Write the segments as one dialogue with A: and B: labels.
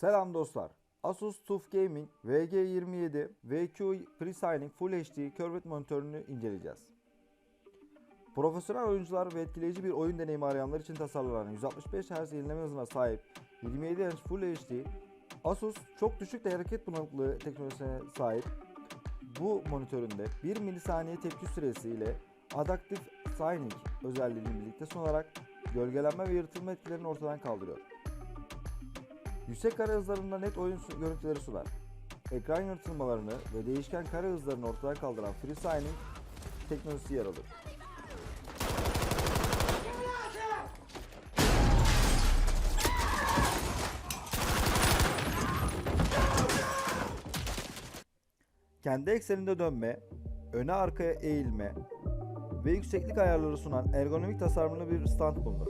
A: Selam dostlar. Asus TUF Gaming VG27 VQ FreeSigning Full HD Curved monitörünü inceleyeceğiz. Profesyonel oyuncular ve etkileyici bir oyun deneyimi arayanlar için tasarlanan 165 Hz yenileme hızına sahip 27 inç Full HD Asus çok düşük de hareket bulanıklığı teknolojisine sahip bu monitöründe 1 milisaniye tepki süresi ile Adaptive Signing özelliğini birlikte sunarak gölgelenme ve yırtılma etkilerini ortadan kaldırıyor. Yüksek kare hızlarında net oyun görüntüleri sunar. Ekran yırtılmalarını ve değişken kare hızlarını ortadan kaldıran FreeSigning teknolojisi yer alır. Kendi ekseninde dönme, öne arkaya eğilme ve yükseklik ayarları sunan ergonomik tasarımlı bir stand bulunur.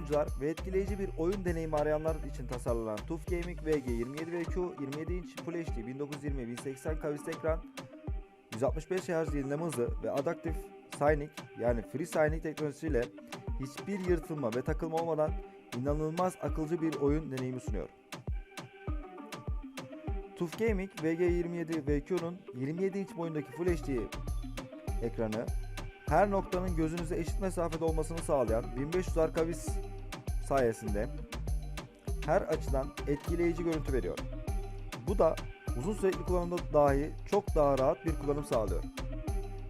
A: Oyuncular ve etkileyici bir oyun deneyimi arayanlar için tasarlanan TUF Gaming VG27VQ 27 inç Full HD 1920 1080 kavisli ekran 165 Hz yenileme hızı ve Adaptive Signing yani Free Signing teknolojisiyle hiçbir yırtılma ve takılma olmadan inanılmaz akılcı bir oyun deneyimi sunuyor. TUF Gaming VG27VQ'nun 27 inç boyundaki Full HD ekranı her noktanın gözünüze eşit mesafede olmasını sağlayan 1500 arkavis sayesinde her açıdan etkileyici görüntü veriyor. Bu da uzun sürekli kullanımda dahi çok daha rahat bir kullanım sağlıyor.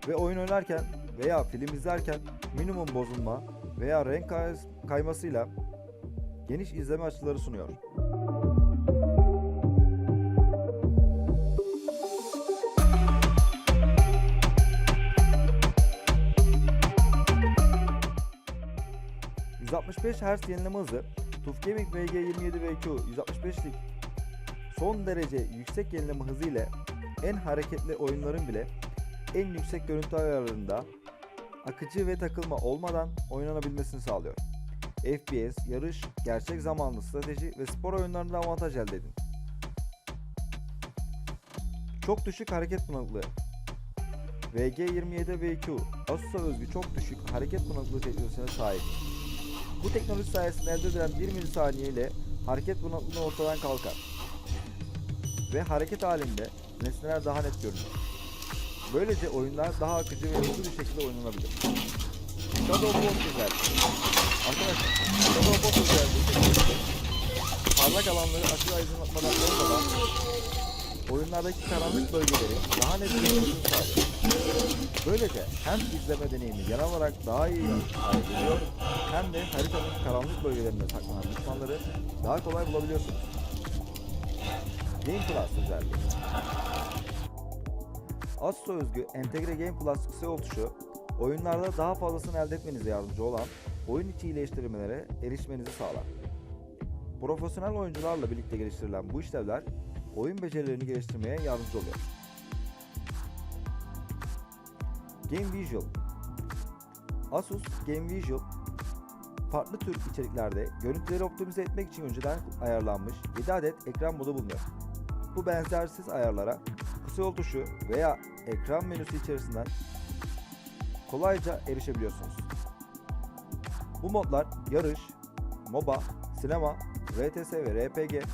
A: Ve oyun oynarken veya film izlerken minimum bozulma veya renk kay- kaymasıyla geniş izleme açıları sunuyor. ...165 Hz yenileme hızı... ...TUF Gaming VG27VQ 165'lik... ...son derece yüksek yenileme hızı ile... ...en hareketli oyunların bile... ...en yüksek görüntü ayarlarında... ...akıcı ve takılma olmadan oynanabilmesini sağlıyor. FPS, yarış, gerçek zamanlı strateji ve spor oyunlarında avantaj elde edin. Çok düşük hareket bulanıklığı. VG27 VQ Asus'a özgü çok düşük hareket bulanıklığı teknolojisine sahip. Bu teknoloji sayesinde elde edilen 1 milisaniye ile hareket bulanıklığı ortadan kalkar. Ve hareket halinde nesneler daha net görünür. Böylece oyunlar daha akıcı ve hızlı bir şekilde oynanabilir. Shadow War özelliği. Arkadaşlar, Shadow War özelliği parlak alanları aşırı aydınlatmadan olmadan oyunlardaki karanlık bölgeleri daha net görünmesini sağlıyor. Böylece hem izleme deneyimi genel olarak daha iyi geliyor hem de haritanın karanlık bölgelerinde saklanan düşmanları daha kolay bulabiliyorsunuz. Game Plus özelliği. Asus'a özgü Entegre Game Plus kısa tuşu, oyunlarda daha fazlasını elde etmenize yardımcı olan oyun içi iyileştirmelere erişmenizi sağlar. Profesyonel oyuncularla birlikte geliştirilen bu işlevler oyun becerilerini geliştirmeye yardımcı oluyor. Game Visual Asus Game Visual farklı tür içeriklerde görüntüleri optimize etmek için önceden ayarlanmış 7 adet ekran modu bulunuyor. Bu benzersiz ayarlara kısa yol tuşu veya ekran menüsü içerisinden kolayca erişebiliyorsunuz. Bu modlar yarış, MOBA, sinema, RTS ve RPG,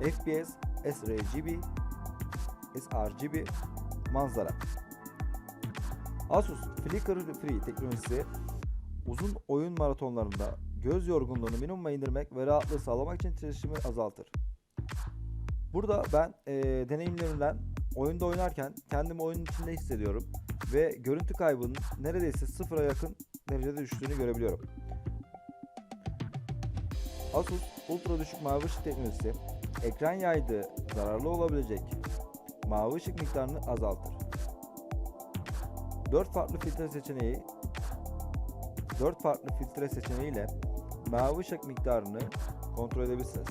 A: FPS, sRGB, sRGB, manzara. Asus Flicker Free teknolojisi uzun oyun maratonlarında göz yorgunluğunu minimuma indirmek ve rahatlığı sağlamak için titreşimi azaltır. Burada ben eee, deneyimlerimden oyunda oynarken kendimi oyunun içinde hissediyorum ve görüntü kaybının neredeyse sıfıra yakın derecede düştüğünü görebiliyorum. Asus ultra düşük mavi ışık teknolojisi ekran yaydığı zararlı olabilecek mavi ışık miktarını azaltır. 4 farklı filtre seçeneği 4 farklı filtre seçeneğiyle mavi ışık miktarını kontrol edebilirsiniz.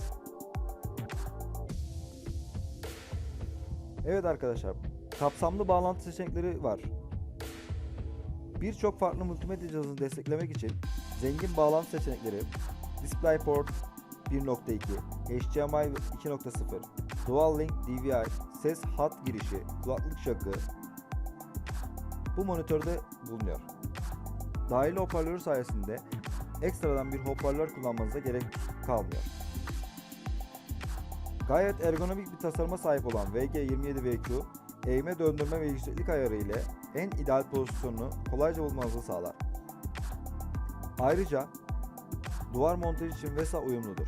A: Evet arkadaşlar, kapsamlı bağlantı seçenekleri var. Birçok farklı multimedya cihazını desteklemek için zengin bağlantı seçenekleri, DisplayPort, 1.2, HDMI 2.0, Dual Link DVI, ses hat girişi, kulaklık jackı bu monitörde bulunuyor. Dahili hoparlörü sayesinde ekstradan bir hoparlör kullanmanıza gerek kalmıyor. Gayet ergonomik bir tasarıma sahip olan VG27VQ, eğme döndürme ve yükseklik ayarı ile en ideal pozisyonunu kolayca bulmanızı sağlar. Ayrıca duvar montajı için VESA uyumludur.